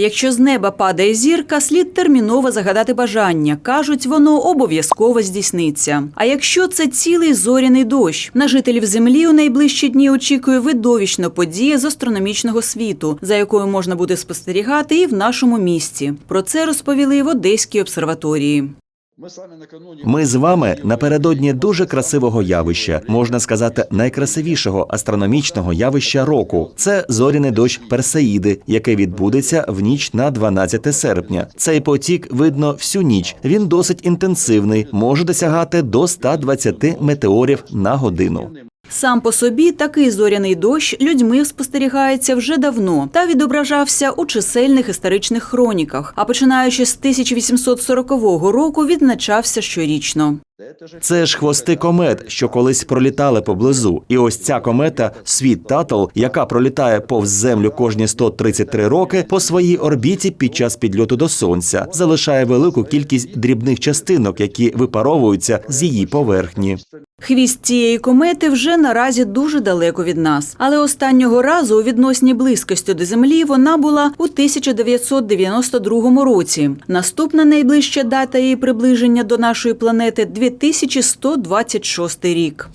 Якщо з неба падає зірка, слід терміново загадати бажання. Кажуть, воно обов'язково здійсниться. А якщо це цілий зоряний дощ, на жителів землі у найближчі дні очікує видовищна подія з астрономічного світу, за якою можна буде спостерігати і в нашому місті. Про це розповіли в Одеській обсерваторії. Ми з вами напередодні дуже красивого явища, можна сказати, найкрасивішого астрономічного явища року. Це зоряний дощ Персеїди, який відбудеться в ніч на 12 серпня. Цей потік видно всю ніч. Він досить інтенсивний, може досягати до 120 метеорів на годину. Сам по собі такий зоряний дощ людьми спостерігається вже давно та відображався у чисельних історичних хроніках. А починаючи з 1840 року відзначався щорічно. Це ж хвости комет, що колись пролітали поблизу. І ось ця комета світ Татл, яка пролітає повз землю кожні 133 роки, по своїй орбіті під час підльоту до сонця залишає велику кількість дрібних частинок, які випаровуються з її поверхні. Хвіст цієї комети вже наразі дуже далеко від нас. Але останнього разу у відносній близькості до Землі вона була у 1992 році. Наступна найближча дата її приближення до нашої планети 2126 рік.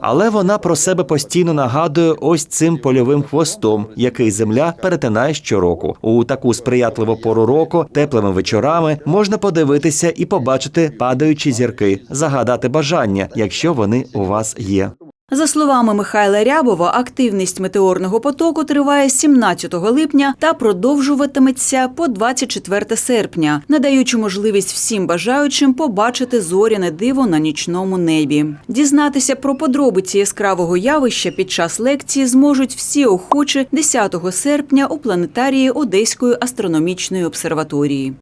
Але вона про себе постійно нагадує ось цим польовим хвостом, який земля перетинає щороку. У таку сприятливу пору року, теплими вечорами можна подивитися і побачити падаючі зірки, загадати бажання, якщо вони у вас є. За словами Михайла Рябова, активність метеорного потоку триває з 17 липня та продовжуватиметься по 24 серпня, надаючи можливість всім бажаючим побачити зоряне диво на нічному небі. Дізнатися про подробиці яскравого явища під час лекції зможуть всі охочі 10 серпня у планетарії Одеської астрономічної обсерваторії.